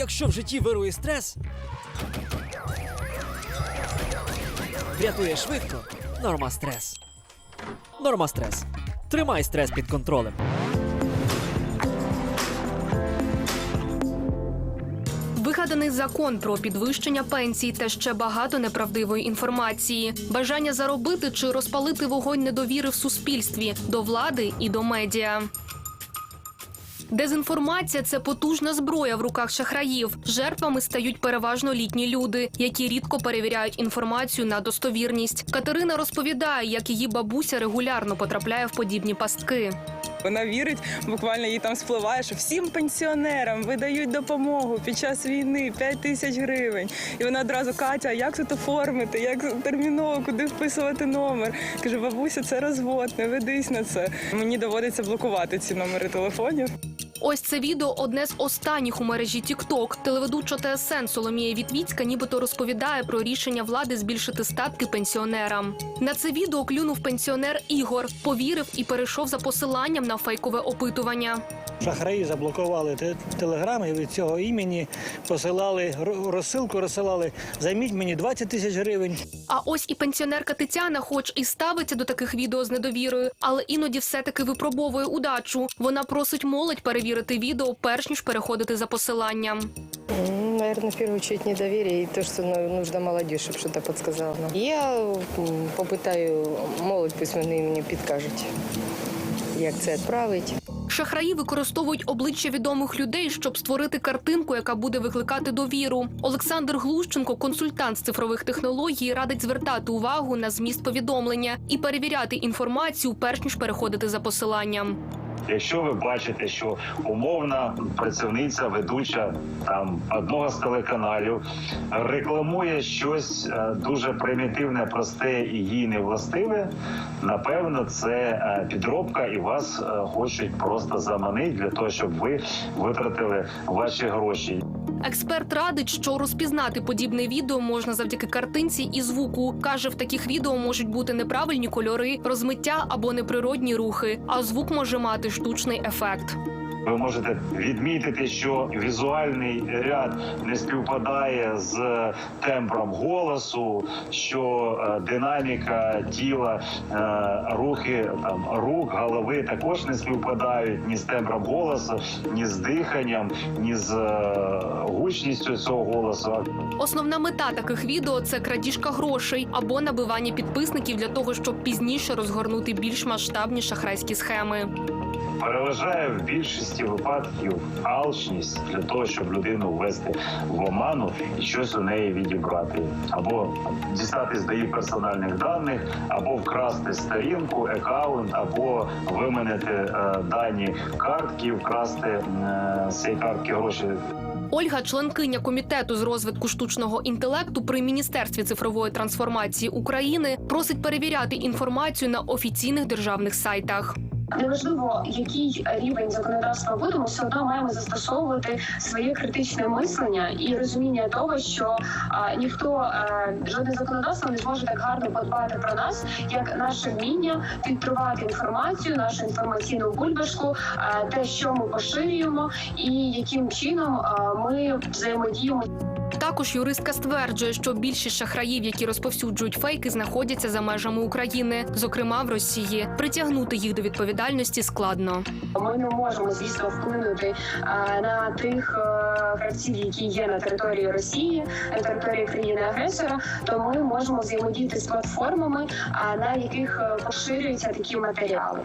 Якщо в житті вирує стрес, врятує швидко. Норма стрес. Норма стрес. Тримай стрес під контролем. Вигаданий закон про підвищення пенсій та ще багато неправдивої інформації, бажання заробити чи розпалити вогонь недовіри в суспільстві до влади і до медіа. Дезінформація це потужна зброя в руках шахраїв. Жертвами стають переважно літні люди, які рідко перевіряють інформацію на достовірність. Катерина розповідає, як її бабуся регулярно потрапляє в подібні пастки. Вона вірить, буквально їй там спливає, що всім пенсіонерам видають допомогу під час війни 5 тисяч гривень. І вона одразу Катя, як тут оформити? Як терміново, куди вписувати номер? Каже, бабуся, це розвод, не ведись на це. Мені доводиться блокувати ці номери телефонів. Ось це відео одне з останніх у мережі TikTok. Телеведуча ТСН Соломія Вітвіцька нібито розповідає про рішення влади збільшити статки пенсіонерам. На це відео клюнув пенсіонер Ігор, повірив і перейшов за посиланням на фейкове опитування. Шахраї заблокували те- телеграми і від цього імені посилали розсилку, розсилали займіть мені 20 тисяч гривень. А ось і пенсіонерка Тетяна, хоч і ставиться до таких відео з недовірою, але іноді все-таки випробовує удачу. Вона просить молодь перевірити відео, перш ніж переходити за посиланням. Наверное, в первую очередь недоверие и то, что ну, нужно молодежь, чтобы что-то подсказала. нам. Я м, попитаю молодь, пусть вони мені підкажуть, як це відправити. Шахраї використовують обличчя відомих людей, щоб створити картинку, яка буде викликати довіру. Олександр Глущенко, консультант з цифрових технологій, радить звертати увагу на зміст повідомлення і перевіряти інформацію, перш ніж переходити за посиланням. Якщо ви бачите, що умовна працівниця, ведуча там одного з телеканалів рекламує щось е, дуже примітивне, просте і їй не властиве, напевно, це е, підробка, і вас е, хочуть просто заманити для того, щоб ви витратили ваші гроші. Експерт радить, що розпізнати подібне відео можна завдяки картинці і звуку. каже, в таких відео можуть бути неправильні кольори, розмиття або неприродні рухи, а звук може мати штучний ефект. Ви можете відмітити, що візуальний ряд не співпадає з тембром голосу, що е, динаміка тіла, е, рухи там рук, голови також не співпадають ні з тембром голосу, ні з диханням, ні з е, гучністю цього голосу. Основна мета таких відео це крадіжка грошей або набивання підписників для того, щоб пізніше розгорнути більш масштабні шахрайські схеми. Переважає в більшості випадків алчність для того, щоб людину ввести в оману і щось у неї відібрати, або дістатись до її персональних даних, або вкрасти сторінку, екаунт, або виманити е, дані картки, вкрасти е, цієї картки гроші. Ольга, членкиня комітету з розвитку штучного інтелекту при міністерстві цифрової трансформації України, просить перевіряти інформацію на офіційних державних сайтах. Неважливо, який рівень законодавства буде, ми все одно маємо застосовувати своє критичне мислення і розуміння того, що а, ніхто а, жодне законодавство не зможе так гарно подбати про нас, як наше вміння фільтрувати інформацію, нашу інформаційну бульбашку, а, те, що ми поширюємо, і яким чином а, ми взаємодіємо Також юристка стверджує, що більшість шахраїв, які розповсюджують фейки, знаходяться за межами України, зокрема в Росії. Притягнути їх до відповідальності складно. Ми не можемо звісно вплинути на тих е, гравців, які є на території Росії, на території країни-агресора. То ми можемо взаємодіяти з платформами, на яких е, поширюються такі матеріали.